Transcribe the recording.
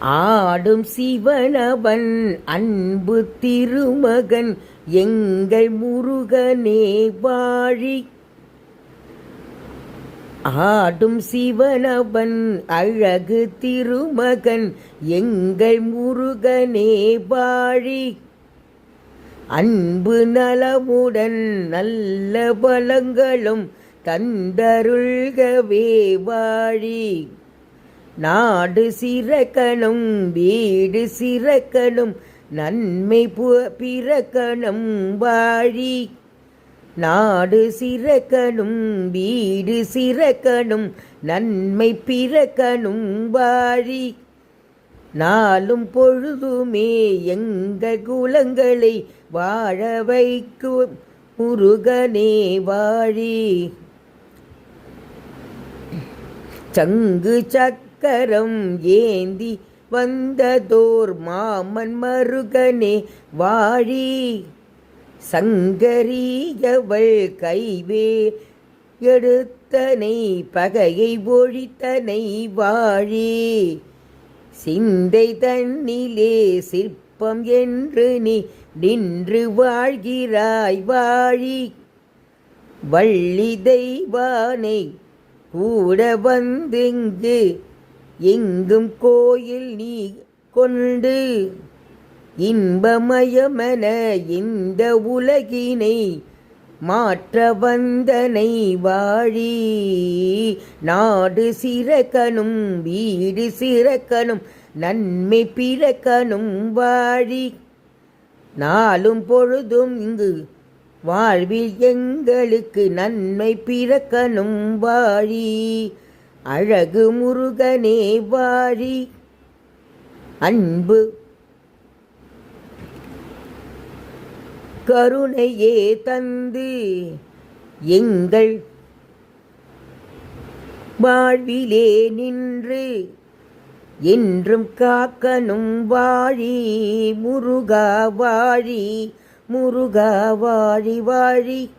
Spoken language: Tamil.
ஆடும் சிவனவன் அன்பு திருமகன் எங்கள் முருகனே வாழி. ஆடும் சிவனவன் அழகு திருமகன் எங்கள் முருகனே வாழி. அன்பு நலமுடன் நல்ல பலங்களும் தந்தருள்கவே வாழி. நாடு சிறக்கணும் வீடு சிறக்கணும் நன்மை பிறக்கணும் வாழி. நாடு சிறக்கணும் வீடு சிறக்கணும் நன்மை பிறக்கணும் வாழி. நாளும் பொழுதுமே எங்கள் குலங்களை வாழ வைக்கும் முருகனே வாழி. சங்கு சக் சக்கரம் ஏந்தி வந்ததோர் மாமன் மருகனே வாழி. சங்கரியவள் கைவே எடுத்தனை பகையை ஒழித்தனை வாழி. சிந்தை தன்னிலே சிற்பம் என்று நீ நின்று வாழ்கிறாய் வாழி. வள்ளி தெய்வானை கூட வந்தெங்கு எங்கும் கோயில் நீ கொண்டு இன்பமயமென இந்த உலகினை மாற்ற வந்தனை வாழி. நாடு சிறக்கணும் வீடு சிறக்கணும் நன்மை பிறக்கணும் வாழி. நாளும் பொழுதும் இங்கு வாழ்வில் எங்களுக்கு நன்மை பிறக்கணும் வாழி. அழகு முருகனே வாழி அன்பு. கருணையே தந்து எங்கள் வாழ்விலே நின்று என்றும் காக்கனும் வாழி. முருகா வாழி முருகா வாழி வாழி.